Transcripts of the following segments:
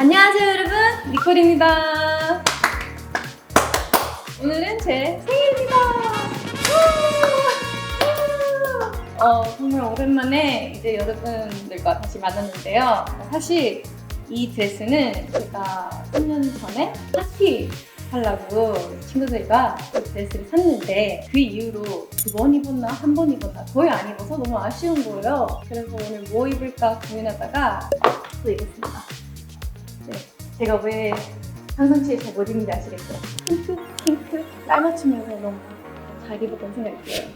안녕하세요 여러분. 니콜입니다. 오늘은 제 생일입니다. 어, 정말 오랜만에 이제 여러분들과 다시 만났는데요. 사실 이 드레스는 제가 3년 전에 파티 하려고 친구들과 이 드레스를 샀는데 그 이후로 두 번 입었나 한 번 입었나 거의 안 입어서 너무 아쉬운 거예요. 그래서 오늘 뭐 입을까 고민하다가 또 입었습니다. 네, 제가 왜 평상시에 잘 못 입는지 아시겠죠? 핑크, 핑크, 깔 맞추면서 너무 잘 입었던 생각이 들어요.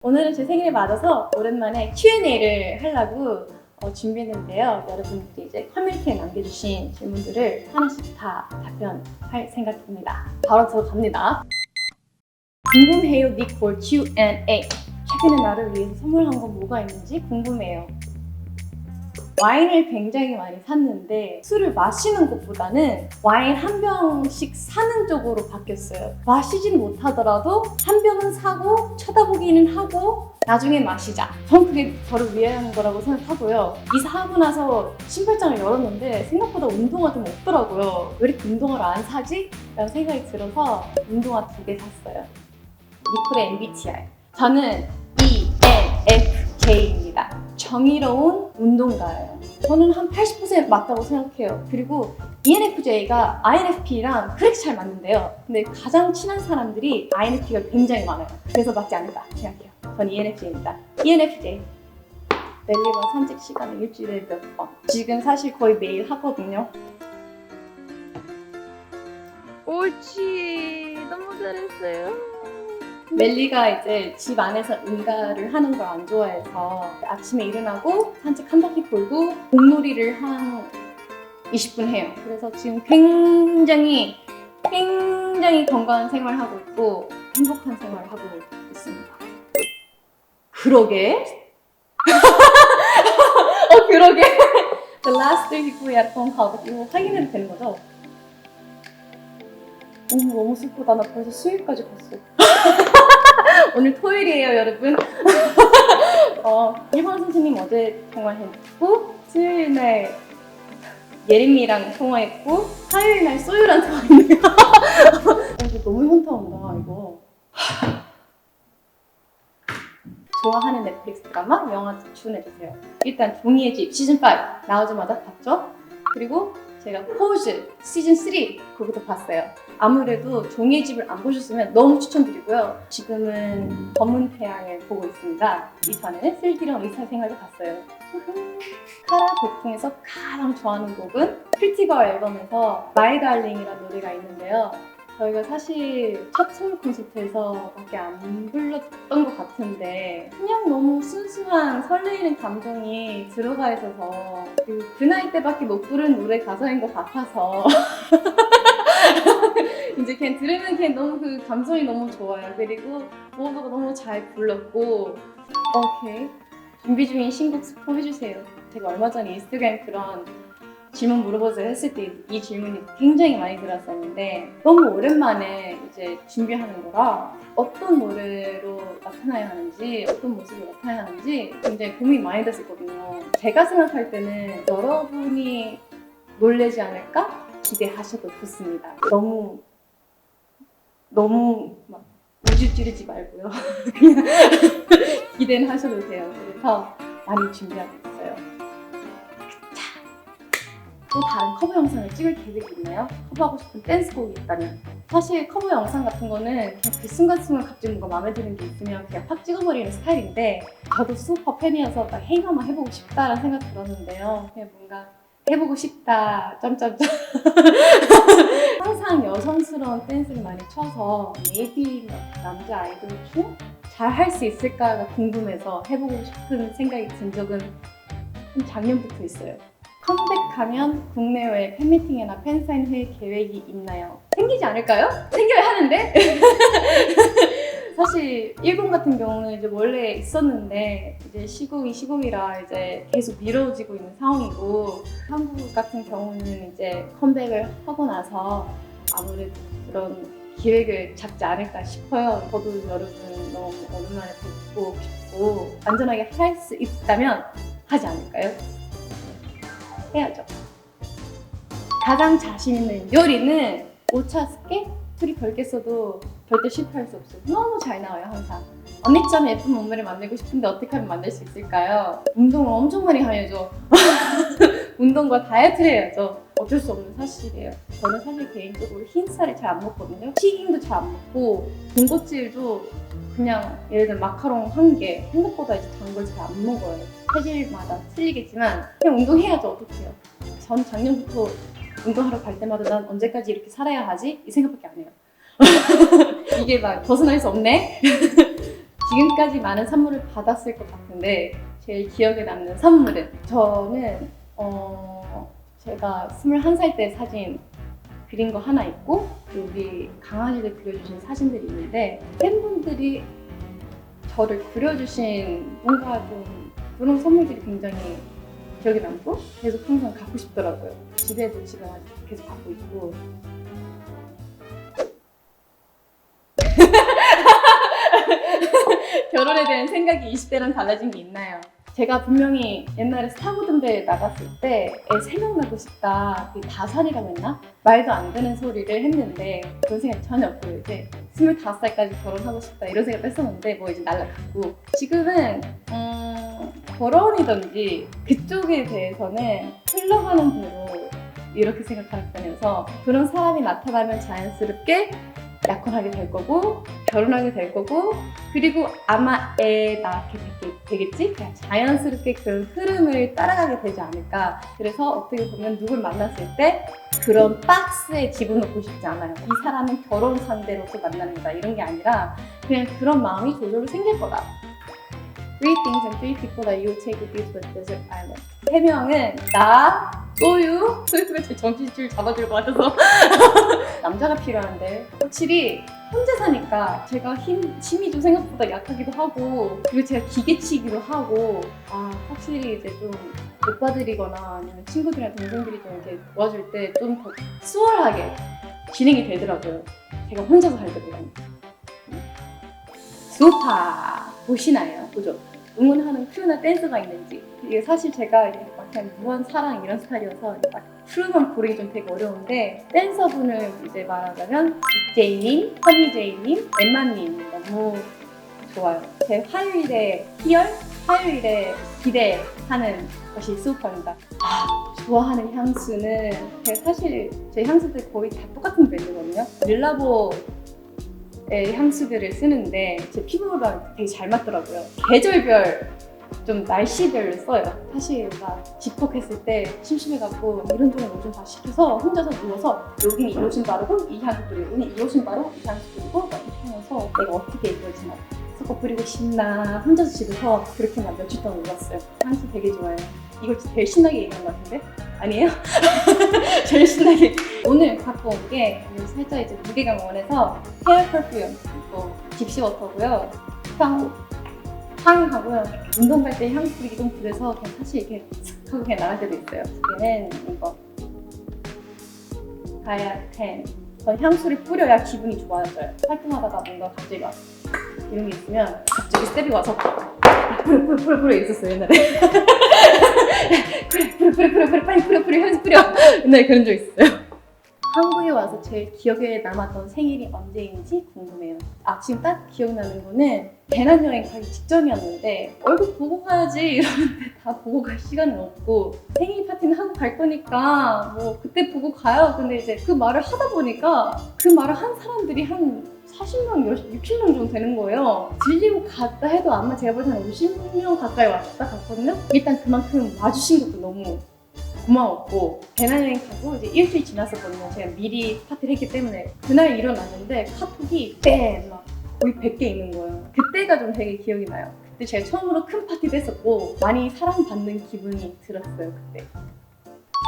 오늘은 제 생일을 맞아서 오랜만에 Q&A를 하려고 어, 준비했는데요. 여러분들이 이제 커뮤니티에 남겨주신 질문들을 하나씩 다 답변할 생각입니다. 바로 들어갑니다. 궁금해요, 니콜 Q&A. 최근에 나를 위해서 선물한 건 뭐가 있는지 궁금해요. 와인을 굉장히 많이 샀는데 술을 마시는 것보다는 와인 한 병씩 사는 쪽으로 바뀌었어요. 마시진 못하더라도 한 병은 사고 쳐다보기는 하고 나중에 마시자. 전 그게 저를 위한 거라고 생각하고요. 이사하고 나서 신발장을 열었는데 생각보다 운동화 좀 없더라고요. 왜 이렇게 운동화를 안 사지? 라는 생각이 들어서 운동화 두 개 샀어요. 니콜의 MBTI. 저는 E ENFJ입니다. 정의로운 운동가예요. 저는 한 80% 맞다고 생각해요. 그리고 ENFJ가 INFP랑 그렇게 잘 맞는데요. 근데 가장 친한 사람들이 INFP가 굉장히 많아요. 그래서 맞지 않을까 생각해요. 전 ENFJ입니다. ENFJ. 멜리와 산책 시간을 일주일에 몇 번. 지금 사실 거의 매일 하거든요. 옳지 너무 잘했어요 멜리가 이제 집 안에서 응가를 하는 걸 안 좋아해서 아침에 일어나고 산책 한 바퀴 돌고 공놀이를 한 20분 해요. 그래서 지금 굉장히 굉장히 건강한 생활을 하고 있고 행복한 생활을 하고 있습니다. 그러게? 어 그러게? The last day before 약간 가고 이거 확인해도 되는 거죠? 어머 너무 슬프다. 나 벌써 수요일까지 갔어. 오늘 토요일이에요, 여러분. 어, 일본 선생님 어제 통화했고, 수요일 날 예림이랑 통화했고, 화요일 날 소유랑 통화했네요. 너무 현타 온다, 이거. 좋아하는 넷플릭스 드라마, 영화 추천해주세요. 일단 종이의 집 시즌 5 나오자마자 봤죠? 그리고 제가 포즈 시즌 3 그것도 봤어요. 아무래도 종이의 집을 안 보셨으면 너무 추천드리고요. 지금은 검은 태양을 보고 있습니다. 이전에는 슬기로운 의사 생활도 봤어요. 카라 복풍에서 가장 좋아하는 곡은 프리티걸 앨범에서 마이 달링이라는 노래가 있는데요. 저희가 사실 첫 솔로 콘서트에서밖에 안 불렀던 것 같은데 그냥 너무 순수한 설레이는 감정이 들어가 있어서 그, 그 나이 때밖에 못 부른 노래 가사인 것 같아서 이제 그냥 들으면 그냥 너무 그 감성이 너무 좋아요. 그리고 모두가 너무 잘 불렀고 오케이 준비 중인 신곡 스포 해주세요. 제가 얼마 전에 인스타그램 그런 질문 물어보세요 했을 때 이 질문이 굉장히 많이 들었었는데 너무 오랜만에 이제 준비하는 거라 어떤 노래로 나타나야 하는지 어떤 모습으로 나타나야 하는지 굉장히 고민이 많이 됐었거든요. 제가 생각할 때는 여러분이 놀래지 않을까 기대하셔도 좋습니다. 너무 너무 막 우주 찌르지 말고요. 그냥 기대는 하셔도 돼요. 그래서 많이 준비하고 있어요. 자, 또 다른 커버 영상을 찍을 계획이 있나요? 커버하고 싶은 댄스곡이 있다면 사실 커버 영상 같은 거는 그냥 그 순간순간 갑자기 뭔가 마음에 드는 게 있으면 그냥 팍 찍어버리는 스타일인데 저도 슈퍼 팬이어서 딱 헤이마마 해보고 싶다라는 생각 들었는데요. 그냥 뭔가 해보고 싶다 점점점 항상 여성스러운 댄스를 많이 춰서 메이비 남자 아이돌 중 잘 할 수 있을까가 궁금해서 해보고 싶은 생각이 든 적은 한 작년부터 있어요. 컴백하면 국내외 팬미팅이나 팬사인회 계획이 있나요? 생기지 않을까요? 생겨야 하는데? 사실 일본 같은 경우는 이제 원래 있었는데 이제 시국이 시국이라 이제 계속 미뤄지고 있는 상황이고 한국 같은 경우는 이제 컴백을 하고 나서 아무래도 그런 기획을 잡지 않을까 싶어요. 저도 여러분 너무 오랜만에 뵙고 싶고 안전하게 할 수 있다면 하지 않을까요? 해야죠. 가장 자신 있는 요리는 오차 스케? 둘이 별개 써도 절대 실패할 수 없어요. 너무 잘 나와요, 항상. 언니처럼 예쁜 몸매를 만들고 싶은데 어떻게 하면 만들 수 있을까요? 운동을 엄청 많이 해야죠. 운동과 다이어트를 해야죠. 어쩔 수 없는 사실이에요. 저는 사실 개인적으로 흰 쌀을 잘 안 먹거든요. 튀김도 잘 안 먹고 군것질도 그냥 예를 들어 마카롱 한 개 생각보다 이제 단 걸 잘 안 먹어요. 체질마다 틀리겠지만 그냥 운동해야죠. 어떡해요. 전 작년부터 운동하러 갈 때마다 난 언제까지 이렇게 살아야 하지? 이 생각밖에 안 해요. 이게 막 벗어날 수 없네? 지금까지 많은 선물을 받았을 것 같은데 제일 기억에 남는 선물은 저는 어 제가 21살 때 사진 그린 거 하나 있고 여기 강아지를 그려주신 사진들이 있는데 팬분들이 저를 그려주신 뭔가 좀 그런 선물들이 굉장히 기억에 남고 계속 항상 갖고 싶더라고요. 집에도 지금 아직 계속 갖고 있고 결혼에 대한 생각이 20대랑 달라진 게 있나요? 제가 분명히 옛날에 스타고등대에 나갔을 때애 낳고 싶다. 그 다살이라고 했나? 말도 안 되는 소리를 했는데 그런 생각이 전혀 없고요 이제 25살까지 결혼하고 싶다. 이런 생각도 했었는데 뭐 이제 날라갔고. 지금은 음, 결혼이든지 그쪽에 대해서는 흘러가는 대로 이렇게 생각하는 편이어서 그런 사람이 나타나면 자연스럽게 약혼하게 될 거고 결혼하게 될 거고 그리고 아마 애 낳게 되겠- 되겠지? 그냥 자연스럽게 그런 흐름을 따라가게 되지 않을까. 그래서 어떻게 보면 누굴 만났을 때 그런 박스에 집어넣고 싶지 않아요. 이 사람은 결혼 상대로서 만납니다. 이런 게 아니라 그냥 그런 마음이 저절로 생길 거다. Three things and three people that you take with you to a desert island. 세 명은 나, 소유 소유가 제 정신줄 잡아줄 것 같아서. 남자가 필요한데. 확실히 혼자 사니까 제가 힘, 힘이 좀 생각보다 약하기도 하고 그리고 제가 기계치기도 하고 아 확실히 이제 좀 오빠들이거나 아니면 친구들이나 동생들이 좀 이렇게 도와줄 때 좀 더 수월하게 진행이 되더라고요. 제가 혼자서 할 때보다는 소파 보시나요? 보죠? 응원하는 크루나 댄서가 있는지. 이게 사실 제가 그냥 무한 사랑 이런 스타일이어서 막 크루만 고르기 좀 되게 어려운데 댄서분을 이제 말하자면 제이님, 허니제이님, 엠마님 너무 좋아요. 제 화요일에 희열, 화요일에 기대하는 것이 수우파입니다. 아, 좋아하는 향수는 사실 제 향수들 거의 다 똑같은 브랜드거든요. 릴라보의 향수들을 쓰는데 제 피부랑 되게 잘 맞더라고요. 계절별 좀 날씨별로 써요. 사실 막 집콕했을 때 심심해갖고 이런저런 옷좀다 시켜서 혼자서 누워서 여기는 이 로션 바르고 이 향수 뿌리고 이 로션 바르고 이 향수 뿌리고 막 이렇게 하면서 내가 어떻게 입을지 막 섞어 뿌리고 싶나 혼자서 집에서 그렇게 막 며칠 동안 놀았어요. 향수 되게 좋아해요. 이거 진짜 제일 신나게 얘기한 것 같은데? 아니에요? 제일 신나게 오늘 갖고 온 게 살짝 이제 무게감 원해서 헤어 퍼퓸 이거 딥시워터고요. 향 향하고요. 운동 갈 때 향 뿌리기 좀 그래서 그냥 사실 이렇게 슥 하고 그냥 나갈 때도 있어요. 얘는 이거 가야 텐. 전 향수를 뿌려야 기분이 좋아져요. 활동하다가 뭔가 갑자기 막 이런 게 있으면 갑자기 세비 와서 뿌려 뿌려 뿌려 있었어요 옛날에. 뿌려 뿌려 뿌려 뿌려 빨리 뿌려 뿌려 향수 뿌려. 옛날에 그런 적 있어요. 한국에 와서 제일 기억에 남았던 생일이 언제인지 궁금해요. 아 지금 딱 기억나는 거는 배낭여행 가기 직전이었는데 얼굴 보고 가야지 이러는데 다 보고 갈 시간은 없고 생일 파티는 한국 갈 거니까 뭐 그때 보고 가요. 근데 이제 그 말을 하다 보니까 그 말을 한 사람들이 한 40명, 60명 정도 되는 거예요. 들리고 갔다 해도 아마 제가 볼 때는 50명 가까이 왔다 갔거든요. 일단 그만큼 와주신 것도 너무 고마웠고 배낭여행 가고 이제 일주일 지났었거든요. 제가 미리 파티를 했기 때문에 그날 일어났는데 카톡이 뺨막 거의 100개 있는 거예요. 그때가 좀 되게 기억이 나요. 그때 제가 처음으로 큰 파티도 했었고 많이 사랑받는 기분이 들었어요 그때.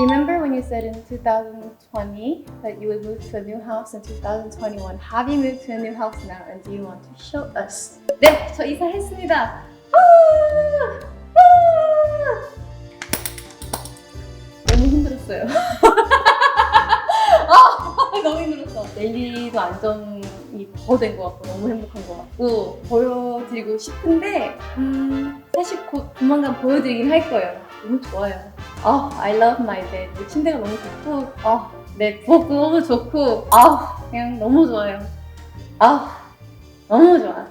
Remember when you said in 2020 that you would move to a new house in 2021? Have you moved to a new house now and do you want to show us? 네, 저 이사했습니다. 힘들었어요. 아, 너무 힘들었어. 넬리도 안정이 더 된 것 같고 너무 행복한 것 같고 보여드리고 싶은데 음, 새 사실 곧 조만간 보여드리긴 할 거예요. 너무 좋아요. 아, I love my bed. 내 침대가 너무 좋고, 아, 내 부엌도 너무 좋고, 아, 그냥 너무 좋아요. 아, 너무 좋아.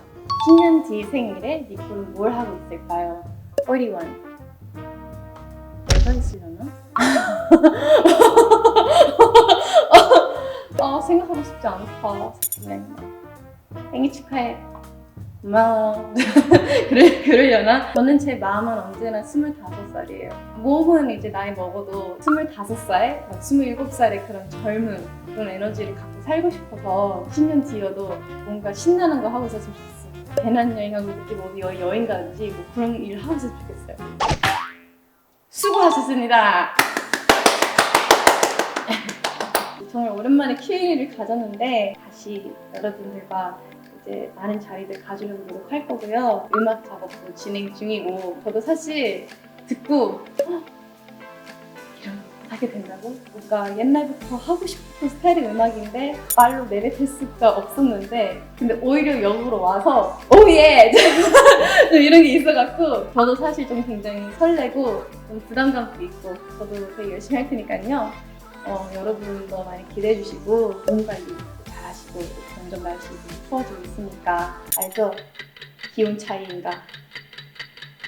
10년 뒤 생일에 니코는 뭘 하고 있을까요? 41. 몇 살이시려나? 아, 생각하고 싶지 않다. 네. 생일 축하해. 고마워. 그래, 그러려나? 저는 제 마음은 언제나 25살이에요. 몸은 이제 나이 먹어도 25살, 27살의 그런 젊은 그런 에너지를 갖고 살고 싶어서 10년 뒤여도 뭔가 신나는 거 하고 있었으면 좋겠어요. 배낭 여행하고 이렇게 뭐 여, 여행 가든지 뭐 그런 일 하고 있었으면 좋겠어요. 수고하셨습니다. 정말 오랜만에 Q&A를 가졌는데 다시 여러분들과 이제 많은 자리들 가지려고 노력할 거고요. 음악 작업도 진행 중이고 저도 사실 듣고 "헉, 이런 거 하게 된다고? 뭔가 옛날부터 하고 싶었던 스타일의 음악인데 말로 내뱉을 수가 없었는데 근데 오히려 역으로 와서 오예! 좀 이런 게 있어갖고 저도 사실 좀 굉장히 설레고 좀 부담감도 있고 저도 되게 열심히 할 테니까요. 어, 여러분도 많이 기대해 주시고 몸 관리 잘 하시고 점점 날씨도 추워지고 있으니까 알죠? 기온 차이인가?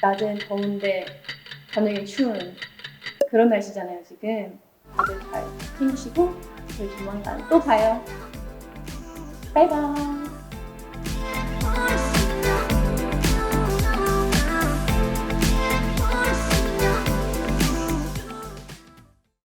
낮엔 더운데 저녁엔 추운 그런 날씨잖아요 지금. 다들 잘 힘내시고 저희 조만간 또 봐요. 바이바이